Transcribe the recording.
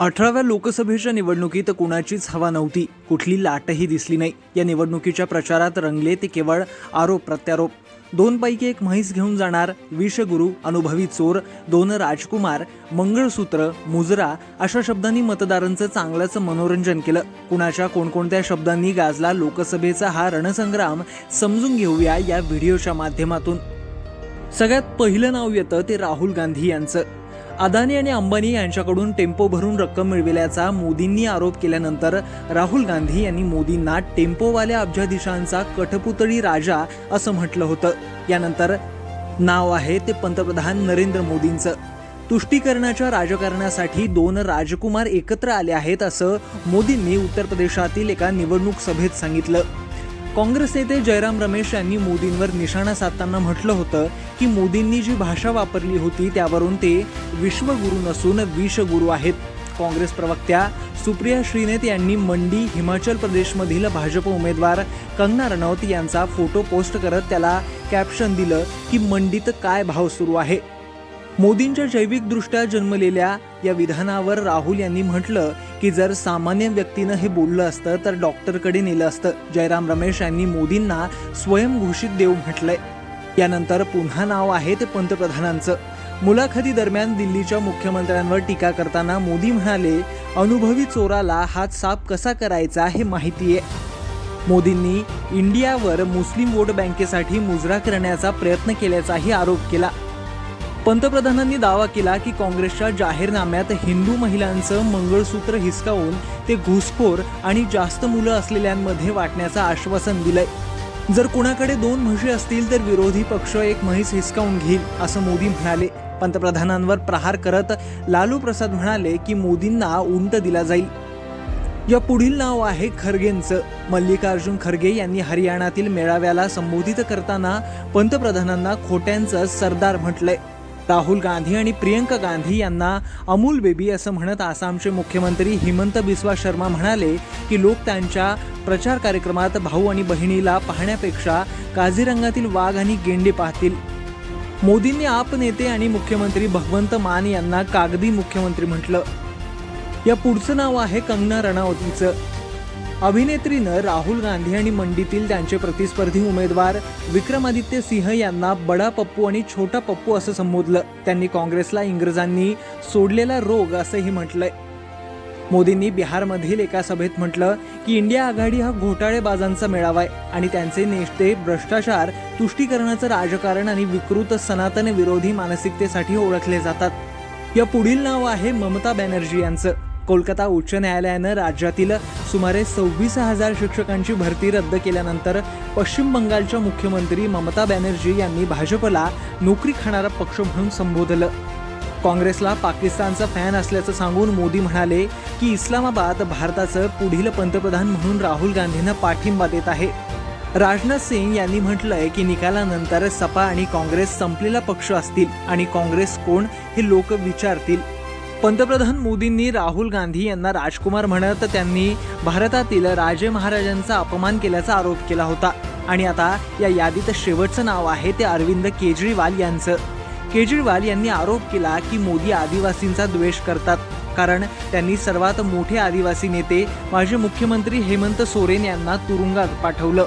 अठराव्या लोकसभेच्या निवडणुकीत कुणाचीच हवा नव्हती. कुठली लाटही दिसली नाही. या निवडणुकीच्या प्रचारात रंगले ते केवळ आरोप प्रत्यारोप. दोनपैकी एक म्हैस घेऊन जाणार विषगुरू अनुभवी चोर दोन राजकुमार मंगळसूत्र मुजरा अशा शब्दांनी मतदारांचं चांगलंच मनोरंजन केलं. कुणाच्या कोणकोणत्या शब्दांनी गाजला लोकसभेचा हा रणसंग्राम समजून घेऊया या व्हिडिओच्या माध्यमातून. सगळ्यात पहिलं नाव येतं ते राहुल गांधी यांचं. अदानी आणि अंबानी यांच्याकडून टेम्पो भरून रक्कम मिळविल्याचा मोदींनी आरोप केल्यानंतर राहुल गांधी यांनी मोदींना टेम्पोवाल्या अब्जाधीशांचा कठपुतळी राजा असं म्हटलं होतं. यानंतर नाव आहे ते पंतप्रधान नरेंद्र मोदींचं. तुष्टीकरणाच्या राजकारणासाठी दोन राजकुमार एकत्र आले आहेत असं मोदींनी उत्तर प्रदेशातील एका निवडणूक सभेत सांगितलं. काँग्रेस नेते जयराम रमेश यांनी मोदींवर निशाणा साधताना म्हटलं होतं की मोदींनी जी भाषा वापरली होती त्यावरून ते विश्वगुरू नसून विषगुरू आहेत. काँग्रेस प्रवक्त्या सुप्रिया श्रीनेत यांनी मंडी हिमाचल प्रदेशमधील भाजप उमेदवार कंगना रनौत यांचा फोटो पोस्ट करत त्याला कॅप्शन दिलं की मंडीत काय भाव सुरू आहे. मोदींच्या जैविकदृष्ट्या जन्मलेल्या या विधानावर राहुल यांनी म्हटलं की जर सामान्य व्यक्तीनं हे बोललं असतं तर डॉक्टरकडे नेलं असतं. जयराम रमेश यांनी मोदींना स्वयंघोषित देव म्हटलंय. यानंतर पुन्हा नाव आहे ते पंतप्रधानांचं. मुलाखती दरम्यान दिल्लीच्या मुख्यमंत्र्यांवर टीका करताना मोदी म्हणाले अनुभवी चोराला हात साफ कसा करायचा हे माहिती आहे मोदींनी इंडियावर मुस्लिम वोट बँकेसाठी मुजरा करण्याचा प्रयत्न केल्याचाही आरोप केला. पंतप्रधानांनी दावा केला की काँग्रेसच्या जाहीरनाम्यात हिंदू महिलांचं मंगळसूत्र हिसकावून ते घुसखोर आणि जास्त मुलं असलेल्यांमध्ये वाटण्याचं आश्वासन दिलंय. जर कुणाकडे दोन म्हशी असतील तर विरोधी पक्ष एक म्हैस हिसकावून घेईल असं मोदी म्हणाले. पंतप्रधानांवर प्रहार करत लालू प्रसाद म्हणाले की मोदींना उंट दिला जाईल. या पुढील नाव आहे खरगेंचं. मल्लिकार्जुन खरगे यांनी हरियाणातील मेळाव्याला संबोधित करताना पंतप्रधानांना खोट्यांचं सरदार म्हटलंय. राहुल गांधी आणि प्रियंका गांधी यांना अमूल बेबी असं म्हणत आसामचे मुख्यमंत्री हिमंत बिस्वा शर्मा म्हणाले की लोक त्यांच्या प्रचार कार्यक्रमात भाऊ आणि बहिणीला पाहण्यापेक्षा काझीरंगातील वाघ आणि गेंडे पाहतील. मोदींनी आप नेते आणि मुख्यमंत्री भगवंत मान यांना कागदी मुख्यमंत्री म्हटलं. या पुढचं नाव आहे कंगना रणावतीचं. अभिनेत्रीनं राहुल गांधी आणि मंडीतील त्यांचे प्रतिस्पर्धी उमेदवार विक्रमादित्य सिंह यांना बडा पप्पू आणि छोटा पप्पू असं संबोधलं. त्यांनी काँग्रेसला इंग्रजांनी सोडलेला रोग असंही म्हटलंय. मोदींनी बिहारमधील एका सभेत म्हटलं की इंडिया आघाडी हा घोटाळेबाजांचा मेळावा आहे आणि त्यांचे नेते भ्रष्टाचार तुष्टीकरणाचं राजकारण आणि विकृत सनातन विरोधी मानसिकतेसाठी ओळखले जातात. या पुढील नाव आहे ममता बॅनर्जी यांचं. कोलकाता उच्च न्यायालयानं राज्यातील सुमारे सव्वीस हजार शिक्षकांची भरती रद्द केल्यानंतर पश्चिम बंगालच्या मुख्यमंत्री ममता बॅनर्जी यांनी भाजपला नोकरी खाणारा पक्ष म्हणून संबोधलं. काँग्रेसला पाकिस्तानचा फॅन असल्याचं सांगून मोदी म्हणाले की इस्लामाबाद भारताचं पुढील पंतप्रधान म्हणून राहुल गांधींना पाठिंबा देत आहे. राजनाथ सिंग यांनी म्हटलंय की निकालानंतर सपा आणि काँग्रेस संपलेला पक्ष असतील आणि काँग्रेस कोण हे लोक विचारतील. पंतप्रधान मोदींनी राहुल गांधी यांना राजकुमार म्हणत त्यांनी भारतातील राजे महाराजांचा अपमान केल्याचा आरोप केला होता. आणि आता या यादीत शेवटचं नाव आहे ते अरविंद केजरीवाल यांचं. केजरीवाल यांनी आरोप केला की मोदी आदिवासींचा द्वेष करतात. कारण त्यांनी सर्वात मोठे आदिवासी नेते माजी मुख्यमंत्री हेमंत सोरेन यांना तुरुंगात पाठवलं.